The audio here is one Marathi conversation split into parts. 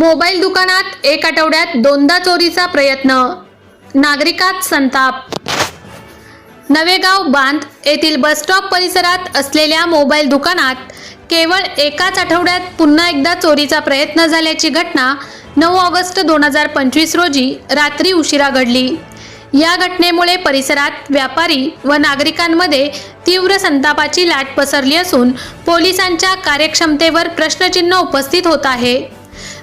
मोबाईल दुकानात एक आठवड्यात दोनदा चोरीचा प्रयत्न. नागरिकात संताप. नवेगाव बांध येथील बसस्टॉप परिसरात असलेल्या मोबाईल दुकानात केवळ एकाच आठवड्यात पुन्हा एकदा चोरीचा प्रयत्न झाल्याची घटना नऊ ऑगस्ट दोन हजार पंचवीस रोजी रात्री उशिरा घडली. या घटनेमुळे परिसरात व्यापारी व नागरिकांमध्ये तीव्र संतापाची लाट पसरली असून पोलिसांच्या कार्यक्षमतेवर प्रश्नचिन्ह उपस्थित होत आहे.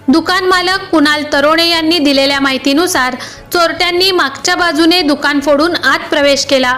दुकान मालक कुणाल तरोणे यांनी दिलेल्या माहितीनुसार चोरट्यांनी मागच्या बाजूने दुकान फोडून आत प्रवेश केला.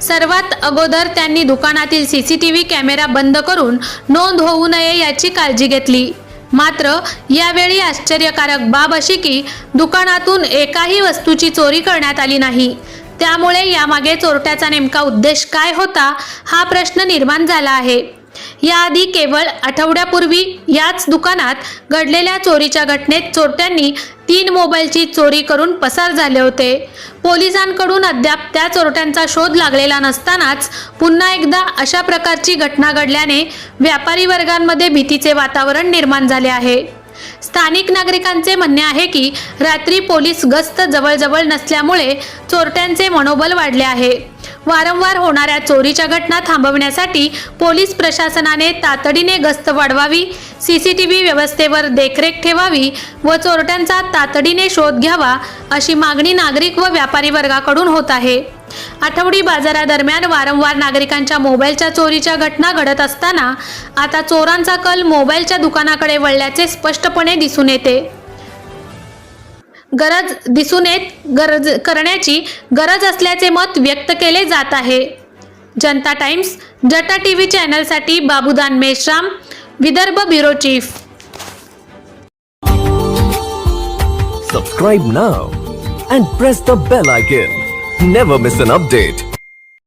सर्वात अगोदर त्यांनी दुकानातील C C T V camera बंद करून नोंद होऊ नये याची काळजी घेतली. मात्र यावेळी आश्चर्यकारक बाब अशी की दुकानातून एकाही वस्तूची चोरी करण्यात आली नाही. त्यामुळे यामागे चोरट्याचा नेमका उद्देश काय होता हा प्रश्न निर्माण झाला आहे. याआधी केवळ आठवड्यापूर्वी याच दुकानात घडलेल्या चोरीच्या घटनेत चोरट्यांनी तीन मोबाईलची चोरी करून पसार झाले होते. पोलिसांकडून अद्याप त्या चोरट्यांचा शोध लागलेला नसतानाच पुन्हा एकदा अशा प्रकारची घटना घडल्याने व्यापारी वर्गांमध्ये भीतीचे वातावरण निर्माण झाले आहे. स्थानिक नागरिकांचे म्हणणे आहे की रात्री पोलीस गस्त जवळजवळ नसल्यामुळे चोरट्यांचे मनोबल वाढले आहे. वारंवार होणाऱ्या चोरीच्या घटना थांबवण्यासाठी पोलीस प्रशासनाने तातडीने गस्त वाढवावी सी सी टी व्ही व्यवस्थेवर देखरेख ठेवावी व चोरट्यांचा तातडीने शोध घ्यावा अशी मागणी नागरिक व व्यापारी वर्गाकडून होत आहे. आठवडी बाजारादरम्यान वारंवार नागरिकांच्या मोबाईलच्या चोरीच्या घटना घडत असताना आता चोरांचा कल मोबाईलच्या दुकानाकडे वळल्याचे स्पष्टपणे दिसून येते. गरज दिसून येत गरज करण्याची गरज असल्याचे मत व्यक्त केले जात आहे. जनता टाइम्स जटा T V चॅनलसाठी Babudan Meshram Vidarbha bureau chief. Subscribe now and press the bell icon never miss an update